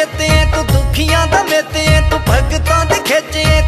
ਚੇਤੇ ਤੂੰ ਦੁਖੀਆਂ ਦਾ ਮੇਤੇ ਤੂੰ ਭਗਤਾਂ ਦੇ ਖੇਚੇ